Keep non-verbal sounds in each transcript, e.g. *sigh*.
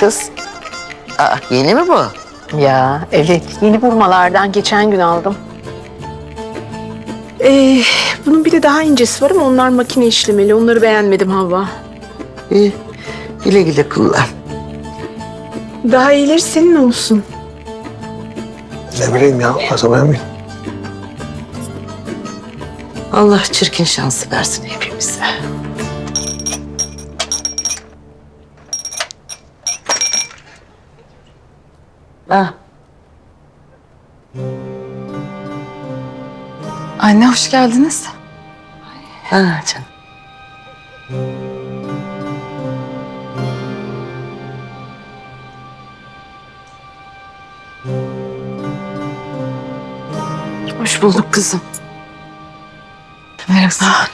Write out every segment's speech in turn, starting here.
Kız. Aa, yeni mi bu? Ya evet yeni burmalardan geçen gün aldım. Ee, bunun bir de daha incesi var ama onlar makine işlemeli. Onları beğenmedim Havva. İyi. Güle güle kullan. Daha iyileri senin olsun. Ne bileyim ya. Fazla beğenmeyin. Allah çirkin şansı versin hepimize. Ah, Anne hoş geldiniz. ah canım. Hoş bulduk kızım. Merhaba.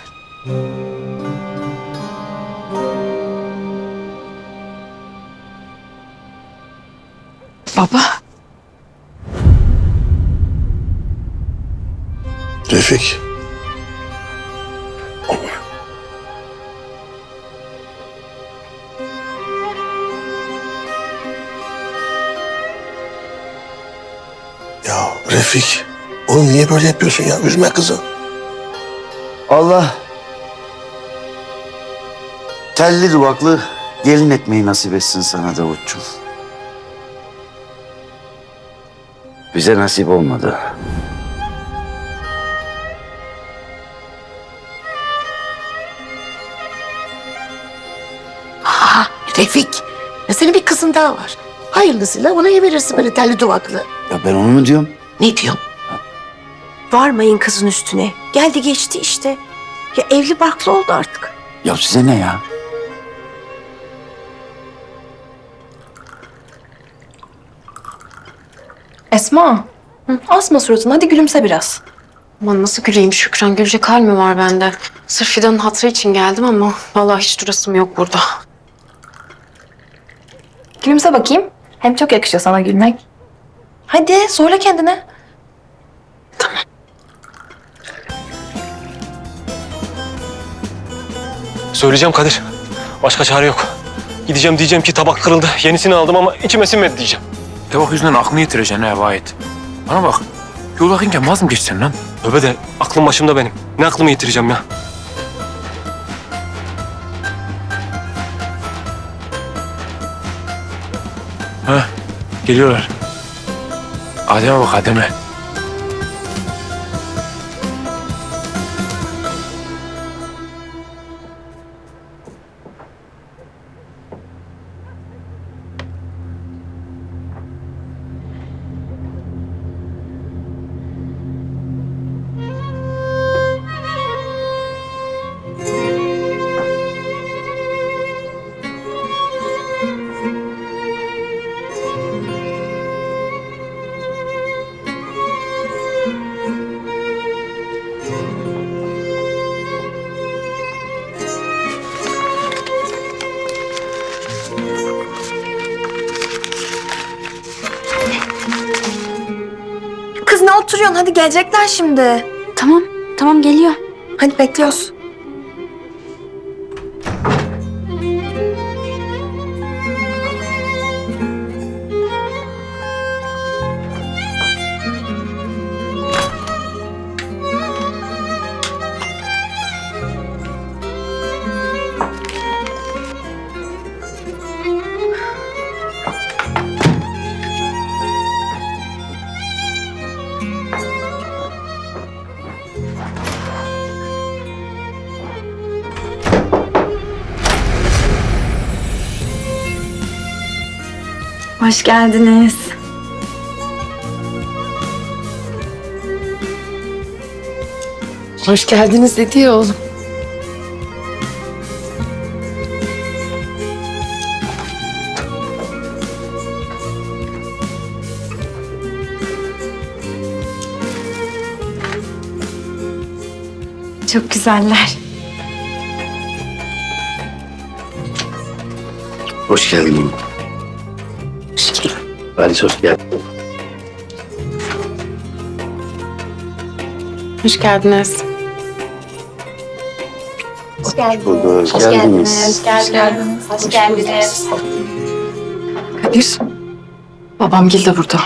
Refik. Ya Refik. Oğlum niye böyle yapıyorsun ya? Üzme kızı. Allah telli duvaklı gelin etmeyi nasip etsin sana Davutcuğum. Bize nasip olmadı. Refik. Ya senin bir kızın daha var. Hayırlısıyla ona verirsin böyle telli duvaklı. Ya ben onu mu diyorum? Ne diyorum? Varmayın kızın üstüne. Geldi geçti işte. Ya evli barklı oldu artık. Ya size ne ya? Esma. Asma suratını hadi gülümse biraz. Aman nasıl güleyim Şükran? Gülecek hal mi var bende? Sırf Fidan'ın hatırı için geldim ama vallahi hiç durasım yok burada. Gülümse bakayım. Hem çok yakışıyor sana gülmek. Hadi zorla kendine. Söyleyeceğim Kadir. Başka çare yok. Gideceğim diyeceğim ki tabak kırıldı. Yenisini aldım ama içime sinmedi diyeceğim. Tabak yüzünden aklını yitireceksin ha Vahit. Bana bak. Yol akınken vaz mı geçsen lan? Tövbe de aklım başımda benim. Ne aklımı yitireceğim ya? Geliyorlar. Adem'e bak Adem'e. Ne oturuyorsun? Hadi gelecekler şimdi. Tamam, tamam geliyor. Hadi bekliyoruz. Hoş geldiniz. Hoş geldiniz dedi ya oğlum. Çok güzeller. Hoş geldin. Halis hoş geldin. Hoş geldiniz. Bulduk. Hoş geldiniz. Hoş geldiniz. Hoş geldiniz. Kadir. Babam Gil de burada.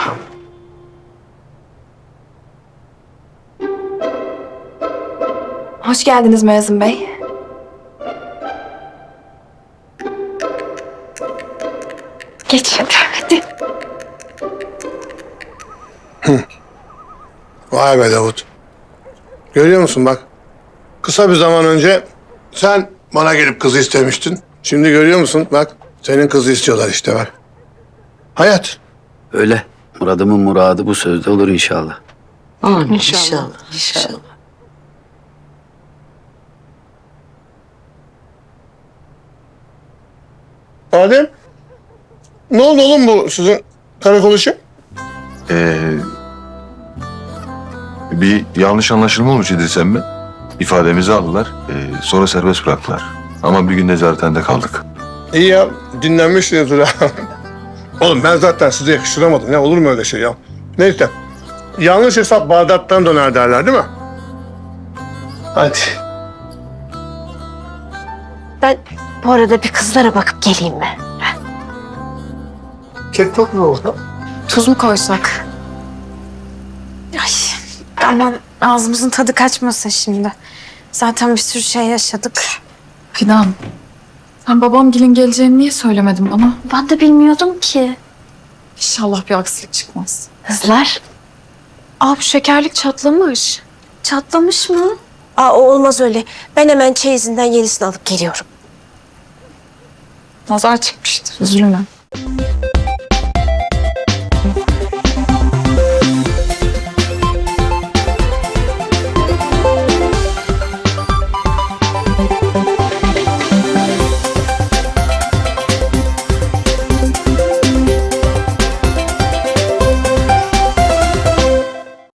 Hoş geldiniz Mezun Bey. Geç hadi. Vay be Davut. Görüyor musun bak. Kısa bir zaman önce sen bana gelip kızı istemiştin. Şimdi görüyor musun bak senin kızı istiyorlar işte bak. Hayat. Öyle. Muradımın muradı bu sözde olur inşallah. Amin. İnşallah. İnşallah. Adem. Ne oldu oğlum bu sizin karakol işi? Ee, bir yanlış anlaşılma olmuş İdris mi? İfademizi aldılar. ee, sonra serbest bıraktılar. Ama bir gün nezarethanede kaldık. İyi ya dinlenmişsinizdir *laughs* ha. Oğlum ben zaten size yakıştıramadım ya olur mu öyle şey ya? Neyse. Yanlış hesap Bağdat'tan döner derler değil mi? Hadi. Ben bu arada bir kızlara bakıp geleyim mi? Kek çok mu oldu? Tuz mu koysak? Aman ağzımızın tadı kaçmasın şimdi. Zaten bir sürü şey yaşadık. Fidan. Sen babam Gil'in geleceğini niye söylemedin bana? Ben de bilmiyordum ki. İnşallah bir aksilik çıkmaz. Kızlar. Aa bu şekerlik çatlamış. Çatlamış mı? Aa o olmaz öyle. Ben hemen çeyizinden yenisini alıp geliyorum. Nazar çıkmıştır. Üzülme.